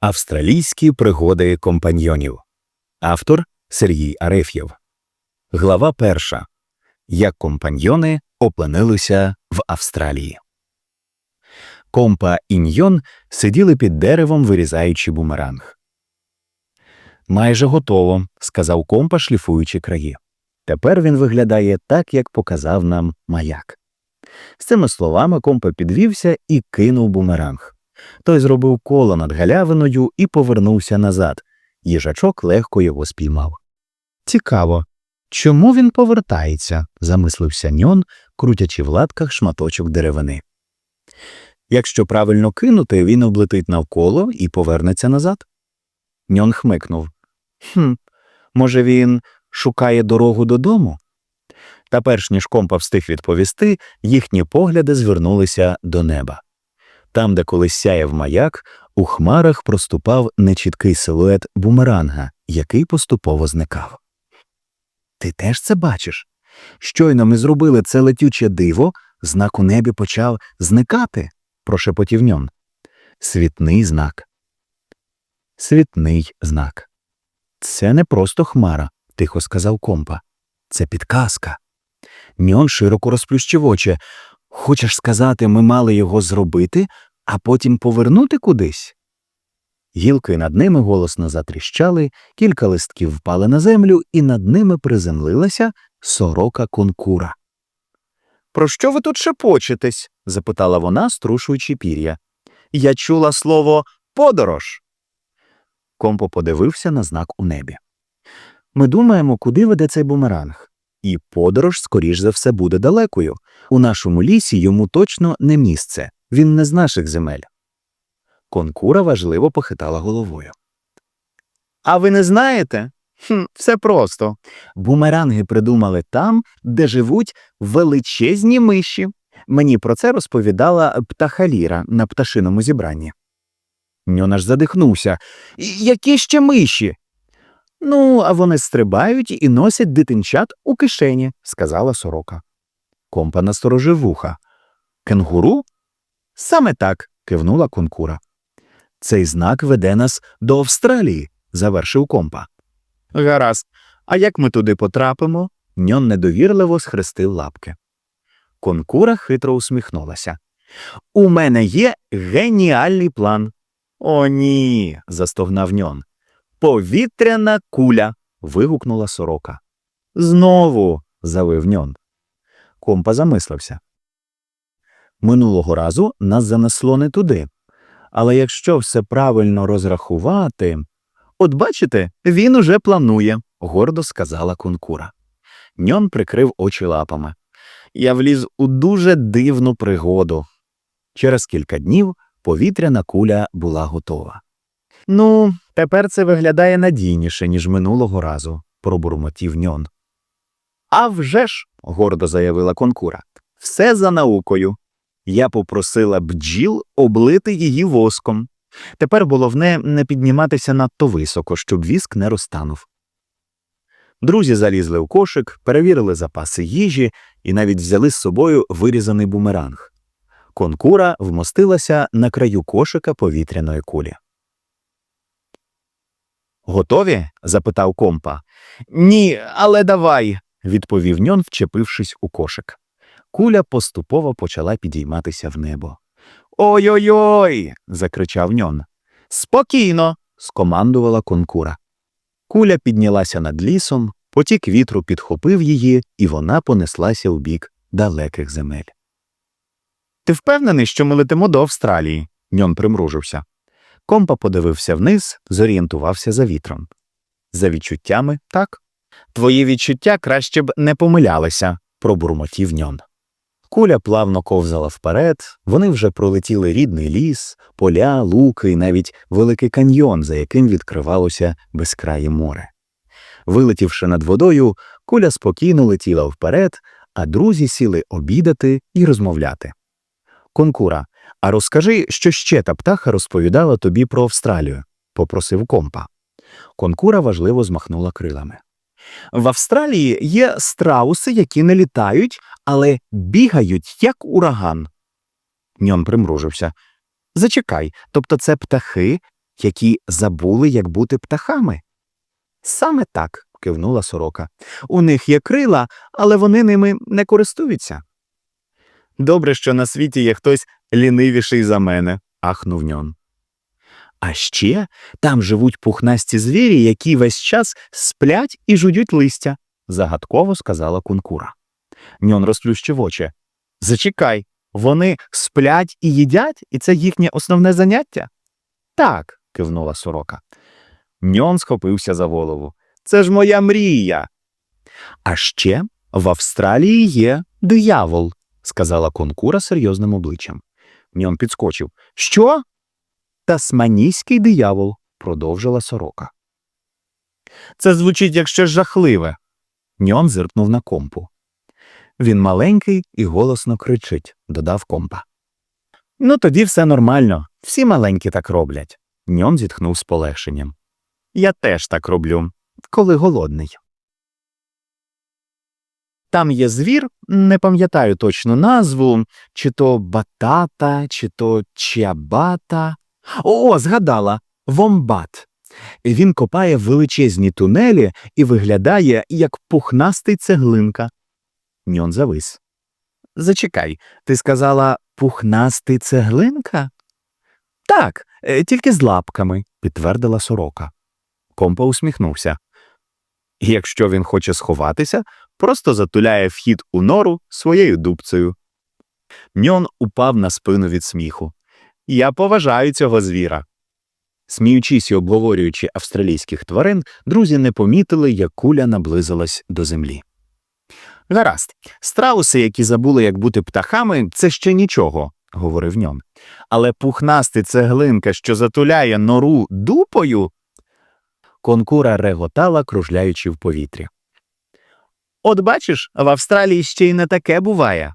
Австралійські пригоди компаньйонів. Автор Сергій Ареф'єв. Глава перша. Як компаньйони опинилися в Австралії. Компа і сиділи під деревом, вирізаючи бумеранг. Майже готово, сказав компа, шліфуючи краї. Тепер він виглядає так, як показав нам маяк. З цими словами компа підвівся і кинув бумеранг. Той зробив коло над галявиною і повернувся назад. Їжачок легко його спіймав. Цікаво, чому він повертається? замислився ньон, крутячи в латках шматочок деревини. Якщо правильно кинути, він облетить навколо і повернеться назад. Ньон хмикнув. Хм, може, він шукає дорогу додому? Та перш ніж компа встиг відповісти, їхні погляди звернулися до неба. Там, де колись сяяв маяк, у хмарах проступав нечіткий силует бумеранга, який поступово зникав. Ти теж це бачиш? Щойно ми зробили це летюче диво, знак у небі почав зникати, прошепотів ньон. Світний знак. Світний знак. Це не просто хмара, тихо сказав компа. Це підказка. Ньон широко розплющив очі. Хочеш сказати, ми мали його зробити, а потім повернути кудись? Гілки над ними голосно затріщали, кілька листків впали на землю, і над ними приземлилася сорока конкура. Про що ви тут шепочетесь? запитала вона, струшуючи пір'я. Я чула слово подорож. Компо подивився на знак у небі. Ми думаємо, куди веде цей бумеранг. І подорож, скоріш за все, буде далекою. У нашому лісі йому точно не місце, він не з наших земель. Конкура важливо похитала головою. А ви не знаєте? Хм, Все просто. Бумеранги придумали там, де живуть величезні миші. Мені про це розповідала птахаліра на пташиному зібранні. Ньон аж задихнувся. Які ще миші? Ну, а вони стрибають і носять дитинчат у кишені, сказала сорока. Компа насторожив вуха. Кенгуру? Саме так, кивнула конкура. Цей знак веде нас до Австралії, завершив компа. Гаразд, а як ми туди потрапимо? Ньон недовірливо схрестив лапки. Конкура хитро усміхнулася. У мене є геніальний план. О, ні. застогнав ньон. Повітряна куля. вигукнула сорока. Знову. завив ньон. Компа замислився. Минулого разу нас занесло не туди. Але якщо все правильно розрахувати. От бачите, він уже планує, гордо сказала конкура. Ньон прикрив очі лапами. Я вліз у дуже дивну пригоду. Через кілька днів повітряна куля була готова. Ну, тепер це виглядає надійніше, ніж минулого разу, пробурмотів ньон. «А вже ж», – гордо заявила конкура, все за наукою. Я попросила бджіл облити її воском. Тепер головне не підніматися надто високо, щоб віск не розтанув. Друзі залізли в кошик, перевірили запаси їжі і навіть взяли з собою вирізаний бумеранг. Конкура вмостилася на краю кошика повітряної кулі. Готові? запитав компа. Ні, але давай, відповів ньон, вчепившись у кошик. Куля поступово почала підійматися в небо. Ой-ой ой. закричав ньон. Спокійно. скомандувала конкура. Куля піднялася над лісом, потік вітру підхопив її, і вона понеслася в бік далеких земель. Ти впевнений, що ми летимо до Австралії? ньон примружився. Компа подивився вниз, зорієнтувався за вітром. За відчуттями, так. Твої відчуття краще б не помилялися, пробурмотів ньон. Куля плавно ковзала вперед, вони вже пролетіли рідний ліс, поля, луки і навіть великий каньйон, за яким відкривалося безкрає море. Вилетівши над водою, куля спокійно летіла вперед, а друзі сіли обідати і розмовляти. Конкура, а розкажи, що ще та птаха розповідала тобі про Австралію, попросив компа. Конкура важливо змахнула крилами. В Австралії є страуси, які не літають, але бігають, як ураган. Ньон примружився. Зачекай, тобто це птахи, які забули, як бути птахами. Саме так, кивнула сорока. У них є крила, але вони ними не користуються. Добре, що на світі є хтось лінивіший за мене, ахнув ньон. А ще там живуть пухнасті звірі, які весь час сплять і жудють листя, загадково сказала кункура. Ньон розплющив очі. Зачекай, вони сплять і їдять, і це їхнє основне заняття? Так, кивнула сорока. Ньон схопився за голову. Це ж моя мрія. А ще в Австралії є диявол, сказала конкура серйозним обличчям. Ньон підскочив. Що? Тасманійський диявол, продовжила сорока. Це звучить як щось жахливе. Ньон зиркнув на компу. Він маленький і голосно кричить, додав компа. Ну, тоді все нормально. Всі маленькі так роблять. Ньон зітхнув з полегшенням. Я теж так роблю, коли голодний. Там є звір, не пам'ятаю точну назву, чи то батата, чи то чиабата. О, згадала вомбат. Він копає величезні тунелі і виглядає як пухнастий цеглинка. Ньон завис. Зачекай, ти сказала пухнастий цеглинка? Так, е, тільки з лапками, підтвердила сорока. Компа усміхнувся. Якщо він хоче сховатися, просто затуляє вхід у нору своєю дубцею. Ньон упав на спину від сміху. Я поважаю цього звіра. Сміючись і обговорюючи австралійських тварин, друзі не помітили, як куля наблизилась до землі. Гаразд, страуси, які забули, як бути птахами, це ще нічого, говорив ньон. Але пухнасти цеглинка, що затуляє нору дупою. Конкура реготала, кружляючи в повітрі. От бачиш, в Австралії ще й не таке буває.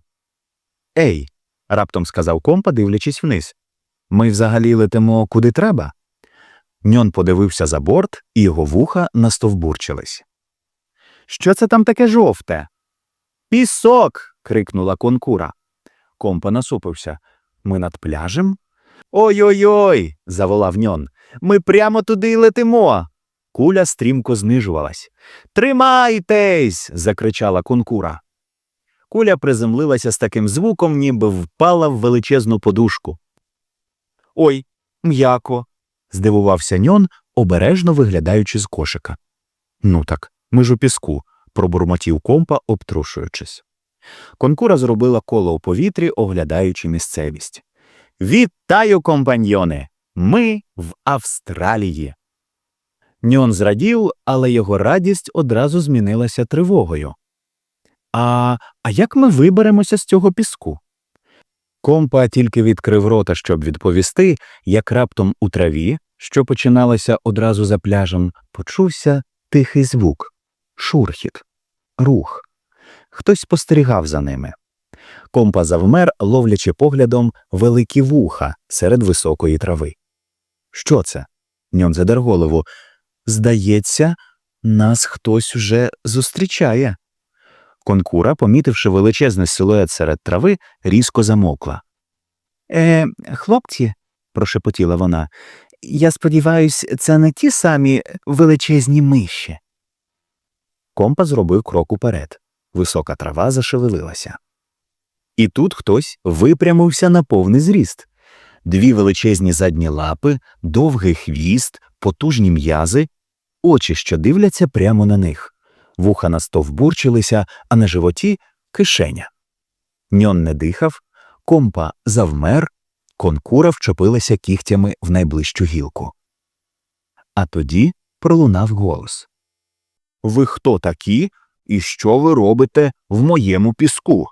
Ей, раптом сказав компа, дивлячись вниз. Ми взагалі летимо куди треба. Ньон подивився за борт, і його вуха настовбурчились. Що це там таке жовте? Пісок. крикнула конкура. Компа насупився. Ми над пляжем? Ой-ой ой. заволав ньон. Ми прямо туди й летимо. Куля стрімко знижувалась. Тримайтесь. закричала конкура. Куля приземлилася з таким звуком, ніби впала в величезну подушку. Ой, м'яко. здивувався ньон, обережно виглядаючи з кошика. Ну так, ми ж у піску, пробурмотів компа, обтрушуючись. Конкура зробила коло у повітрі, оглядаючи місцевість. Вітаю, компаньйони! Ми в Австралії. Ньон зрадів, але його радість одразу змінилася тривогою. А, а як ми виберемося з цього піску? Компа тільки відкрив рота, щоб відповісти, як раптом у траві, що починалася одразу за пляжем, почувся тихий звук, шурхіт, рух. Хтось спостерігав за ними. Компа завмер, ловлячи поглядом великі вуха серед високої трави. Що це? Ньон задер голову. Здається, нас хтось уже зустрічає. Конкура, помітивши величезний силует серед трави, різко замовкла. Е, хлопці, прошепотіла вона, я сподіваюсь, це не ті самі величезні миші. Компа зробив крок уперед. Висока трава зашевелилася. І тут хтось випрямився на повний зріст. Дві величезні задні лапи, довгий хвіст, потужні м'язи, очі, що дивляться прямо на них. Вуха настовбурчилися, а на животі кишеня. Ньон не дихав, компа завмер, конкура вчепилася кігтями в найближчу гілку. А тоді пролунав голос. Ви хто такі і що ви робите в моєму піску?